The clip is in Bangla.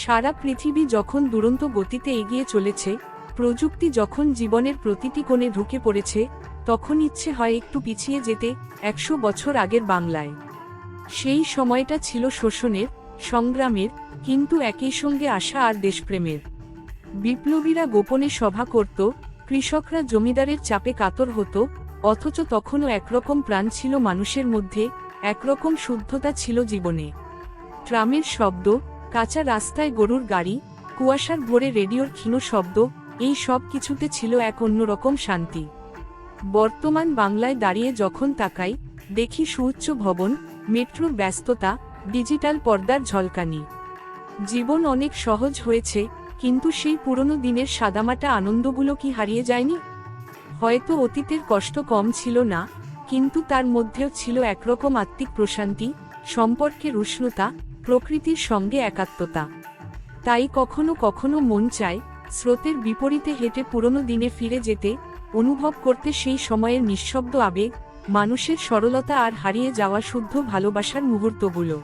সারা পৃথিবী যখন দুরন্ত গতিতে এগিয়ে চলেছে, প্রযুক্তি যখন জীবনের প্রতিটি কোণে ঢুকে পড়েছে, তখন ইচ্ছে হয় একটু পিছিয়ে যেতে, একশো বছর আগের বাংলায়। সেই সময়টা ছিল শোষণের, সংগ্রামের, কিন্তু একই সঙ্গে আশা আর দেশপ্রেমের। বিপ্লবীরা গোপনে সভা করত, কৃষকরা জমিদারের চাপে কাতর হতো, অথচ তখনও একরকম প্রাণ ছিল মানুষের মধ্যে, একরকম শুদ্ধতা ছিল জীবনে। ট্রামের শব্দ কাঁচা রাস্তায় গরুর গাড়ি, কুয়াশার ভোরে রেডিওর ক্ষীণ শব্দ, এই সব কিছুতে ছিল এক অন্যরকম শান্তি। বর্তমান বাংলায় দাঁড়িয়ে যখন তাকাই, দেখি সুউচ্চ ভবন, মেট্রোর ব্যস্ততা, ডিজিটাল পর্দার ঝলকানি। জীবন অনেক সহজ হয়েছে, কিন্তু সেই পুরনো দিনের সাদামাটা আনন্দগুলো কি হারিয়ে যায়নি? হয়তো অতীতের কষ্ট কম ছিল না, কিন্তু তার মধ্যেও ছিল একরকম আত্মিক প্রশান্তি, সম্পর্কের উষ্ণতা প্রকৃতির সঙ্গে একাত্মতা। তাই কখনো কখনো মন চায়, স্রোতের বিপরীতে হেঁটে পুরনো দিনে ফিরে যেতে, অনুভব করতে সেই সময়ের নিঃশব্দ আবেগ, মানুষের সরলতা আর হারিয়ে যাওয়া শুদ্ধ ভালোবাসার মুহূর্তগুলো।